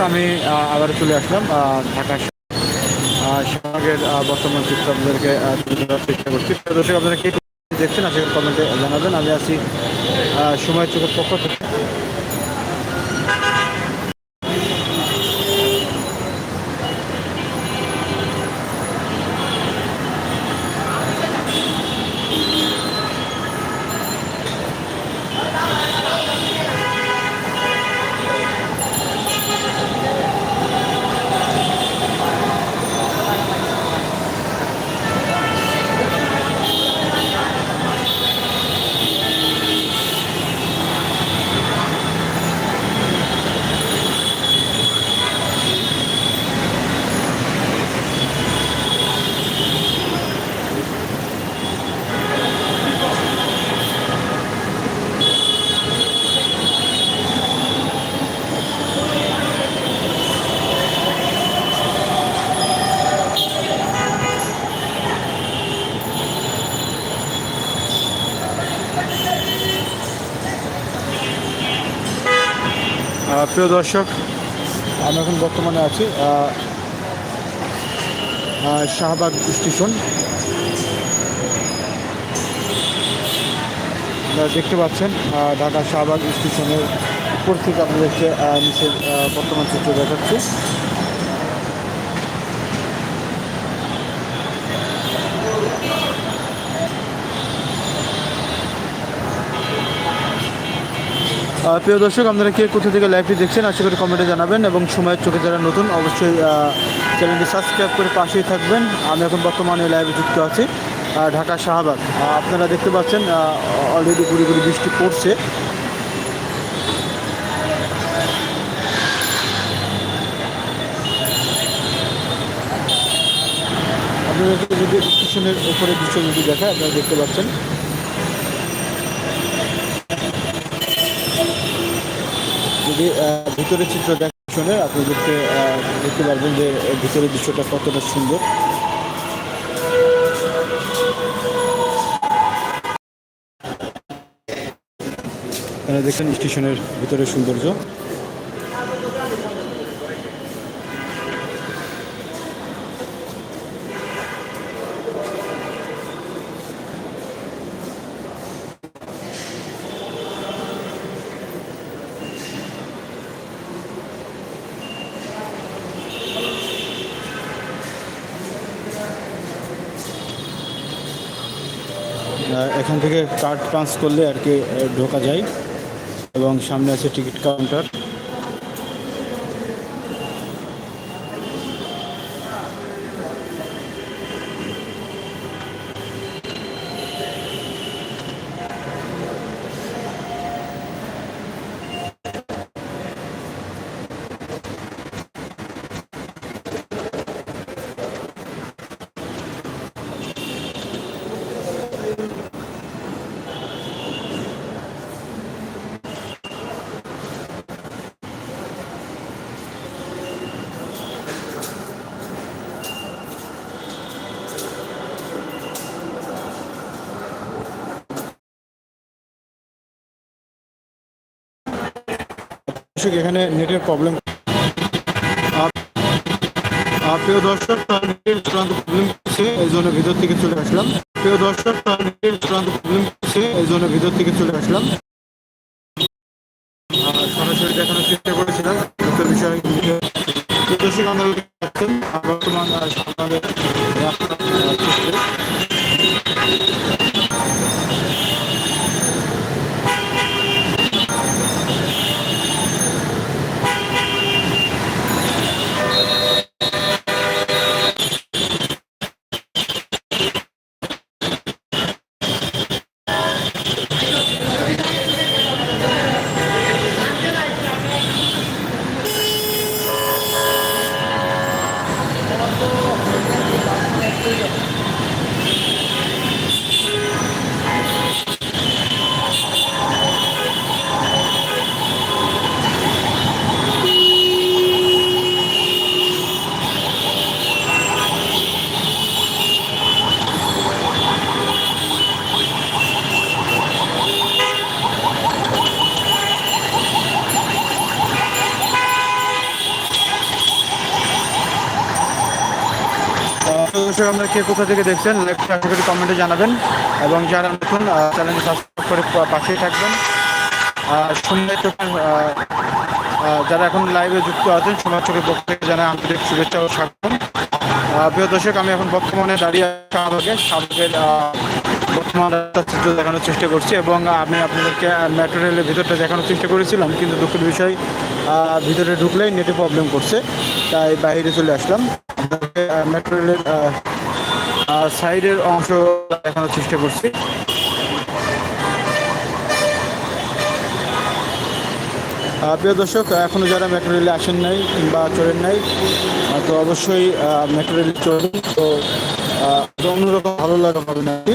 আমি আহ, আবার চলে আসলাম ঢাকা সমাজের বর্তমান চিত্র আপনাদেরকে তুলে চেষ্টা করছি। দর্শক আপনারা কে দেখছেন আজকে কমেন্টে জানাবেন। আমি আছি সময় চোখের পক্ষ থেকে। প্রিয় দর্শক, আমি এখন বর্তমানে আছি শাহবাগ স্টেশন। দেখতে পাচ্ছেন ঢাকা শাহবাগ স্টেশনের উপর থেকে আপনাদেরকে নিচের বর্তমান চিত্র দেখাচ্ছি। প্রিয় দর্শক, আপনারা কে কোথা থেকে লাইভটি দেখছেন, আশা করি কমেন্টে জানাবেন এবং সময়ের চোখে যারা নতুন, অবশ্যই চ্যানেলটি সাবস্ক্রাইব করে পাশেই থাকবেন। আমি এখন বর্তমানে লাইভে যুক্ত আছি ঢাকা শাহবাগ। আপনারা দেখতে পাচ্ছেন অলরেডি গুড়ি বৃষ্টি পড়ছে। আপনাদেরকে যদি স্টেশনের উপরে দৃশ্য যদি দেখায়, আপনারা দেখতে পাচ্ছেন। যদি ভিতরের চিত্র দেখে আপনি দেখতে দেখতে পারবেন যে ভিতরের দৃশ্যটা কতটা সুন্দর। দেখছেন স্টেশনের ভিতরে সৌন্দর্য। এখান থেকে কার্ড পাস করলে আর কি ঢোকা যায়। এবং সামনে আছে টিকিট কাউন্টার। এখানে নেটের প্রবলেম প্রিয় দর্শক তার নেটের চূড়ান্ত প্রবলেম হচ্ছে এই জন্য ভিতর থেকে চলে আসলাম। প্রিয় দর্শক নেটের চূড়ান্ত প্রবলেম হচ্ছে এই জন্য ভিতর থেকে চলে আসলাম। সরাসরি দেখানোর চেষ্টা করেছিলাম একটা বিষয় দর্শক আমরা বর্তমান আহ, দর্শক আপনারা কে কোথা থেকে দেখছেন আশা কমেন্টে জানাবেন। এবং যারা নতুন চ্যানেলটি সাবস্ক্রাইব করে পাশেই থাকবেন। সন্ধ্যায় যারা এখন লাইভে যুক্ত আছেন সমাজ চোখের পক্ষ থেকে জানাই আন্তরিক শুভেচ্ছা ও স্বাগতম। প্রিয় দর্শক, আমি এখন বর্তমানে দাঁড়িয়ে শাহবাগে। শাহবাগের বর্তমান চিত্র দেখানোর চেষ্টা করছি এবং আমি আপনাদেরকে মেট্রো রেলের ভিতরটা দেখানোর চেষ্টা করেছিলাম, কিন্তু দুঃখের বিষয় ভিতরে ঢুকলেই নেটে প্রবলেম করছে, তাই বাইরে চলে আসলাম। মেট্রো রেলের সাইডের অংশ দেখানোর চেষ্টা করছি। প্রিয় দর্শক এখনও যারা মেট্রো রেলে আসেন নাই কিংবা চড়েন নাই তো অবশ্যই মেট্রো রেলে চড়ুন তো অন্যরকম ভালো লাগা হবে নাকি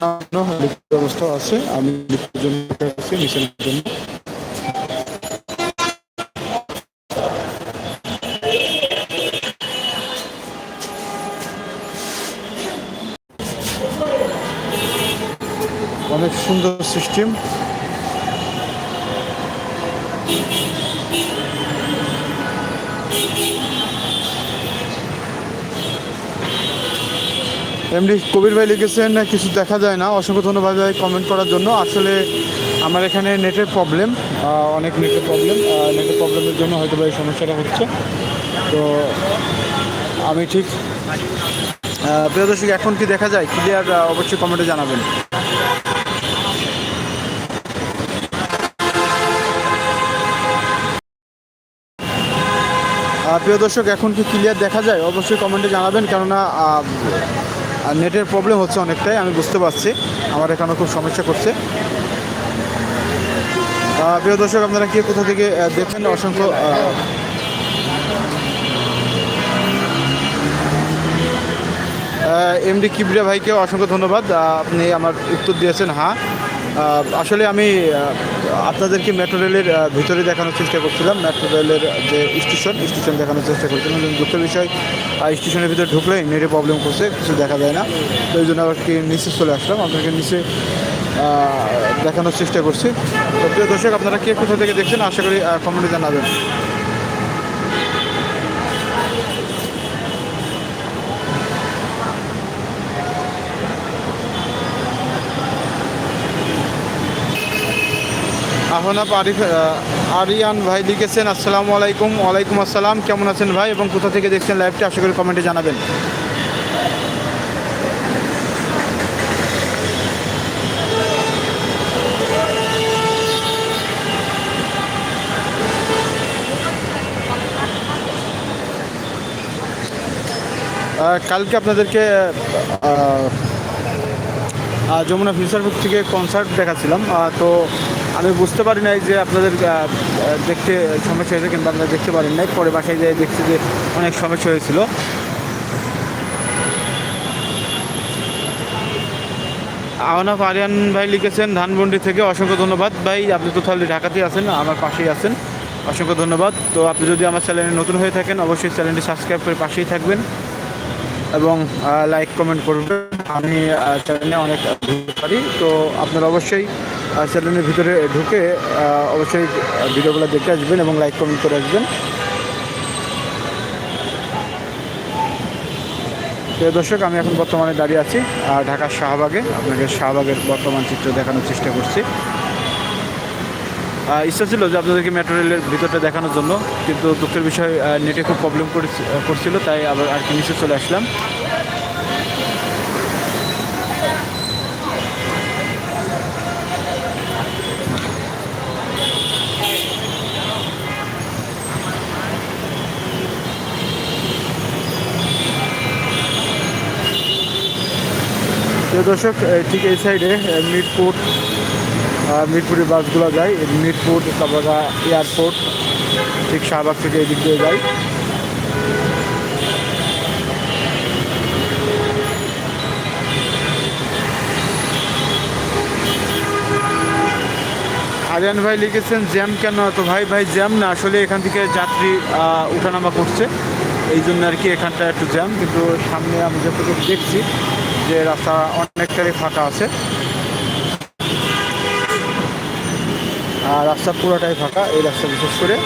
অন্যান্য ব্যবস্থা আছে। আমি মিশনের জন্য। অনেক সুন্দর সিস্টেম। এমনি কবির ভাই লিখেছেন কিছু দেখা যায় না। অসংখ্য ধন্যবাদ ভাই কমেন্ট করার জন্য। আসলে আমার এখানে নেটের প্রবলেম অনেক নেটের প্রবলেম নেটের প্রবলেমের জন্য হয়তো ভাই সমস্যাটা হচ্ছে। তো আমি ঠিক আহ, প্রিয় দর্শক এখন কি দেখা যায়? ক্লিয়ার অবশ্যই কমেন্টে জানাবেন। প্রিয় দর্শক এখন কি ক্লিয়ার দেখা যায়? অবশ্যই কমেন্টে জানাবেন কেননা আর নেটের প্রবলেম হচ্ছে অনেকটাই, আমি বুঝতে পারছি। আমার এখানে খুব সমস্যা করছে। প্রিয় দর্শক, আপনারা কে কোথা থেকে দেখেন অসংখ্য এমডি কিবরিয়া ভাইকে অসংখ্য ধন্যবাদ। আপনি আমার উত্তর দিয়েছেন হ্যাঁ। আসলে আমি আপনাদেরকে মেট্রো রেলের ভিতরে দেখানোর চেষ্টা করছিলাম। মেট্রো রেলের যে স্টেশন স্টেশন দেখানোর চেষ্টা করছিলাম। কিন্তু দুঃখের বিষয় স্টেশনের ভিতরে ঢুকলে নেটে প্রবলেম করছে, কিছু দেখা যায় না। তো এই জন্য আবার কি নিচে চলে আসলাম। আপনাকে নিচে দেখানোর চেষ্টা করছি। তো প্রিয় দর্শক, আপনারা কে কোথা থেকে দেখছেন? আশা করি কমেন্টে জানাবেন। আহনাব আরিফ আরিয়ান ভাই লিখেছেন, আসসালামু আলাইকুম, ওয়ালাইকুম আসসালাম, কেমন আছেন ভাই এবং কোথা থেকে দেখছেন লাইভটি আশা করি কমেন্টে জানাবেন। কালকে আপনাদেরকে যমুনা ফিউচার বুক থেকে কনসার্ট দেখাচ্ছিলাম। তো আমি বুঝতে পারি নাই যে আপনাদের দেখতে সমস্যা হয়েছে কিংবা আপনারা দেখতে পারেন নাই। পরে বাসায় যেয়ে দেখছি যে অনেক সমস্যা হয়েছিল। আহনাফ আরিয়ান ভাই লিখেছেন, ধানমন্ডি থেকে অসংখ্য ধন্যবাদ। ভাই, আপনি তো তাহলে ঢাকাতেই আছেন, আমার পাশেই আছেন। অসংখ্য ধন্যবাদ। তো আপনি যদি আমার চ্যানেলে নতুন হয়ে থাকেন, অবশ্যই চ্যানেলটি সাবস্ক্রাইব করে পাশেই থাকবেন এবং লাইক, কমেন্ট করবেন। আমি চ্যানেলে অনেক পারি তো আপনারা অবশ্যই চ্যানেলের ভিতরে ঢুকে অবশ্যই ভিডিওগুলো দেখে আসবেন এবং লাইক কমেন্ট করে আসবেন। দর্শক, আমি এখন বর্তমানে দাঁড়িয়ে আছি ঢাকার শাহবাগে। আপনাকে শাহবাগের বর্তমান চিত্র দেখানোর চেষ্টা করছি। ইচ্ছা ছিল যে আপনাদেরকে মেট্রো রেলের ভিতরটা দেখানোর জন্য, কিন্তু দুঃখের বিষয় নেটে খুব প্রবলেম করছিল, তাই আবার আর কি নিচে চলে আসলাম। প্রিয় দর্শক ঠিক এই সাইডে মিরপুর মিরপুরের বাসগুলো যায়। মিরপুর, তারপর এয়ারপোর্ট, ঠিক শাহবাগ থেকে এদিক দিয়ে যায়। আরিয়ান ভাই লিখেছেন, জ্যাম কেন তো ভাই ভাই, জ্যাম না, আসলে এখান থেকে যাত্রী উঠানামা করছে। এই জন্য আর কি এখানটা একটু জ্যাম, কিন্তু সামনে আমি যতটুকু দেখছি যে রাস্তা অনেকটাই ফাঁকা আছে। আর রাস্তা পুরোটাই ফাঁকা এই রাস্তা বিশেষ করে।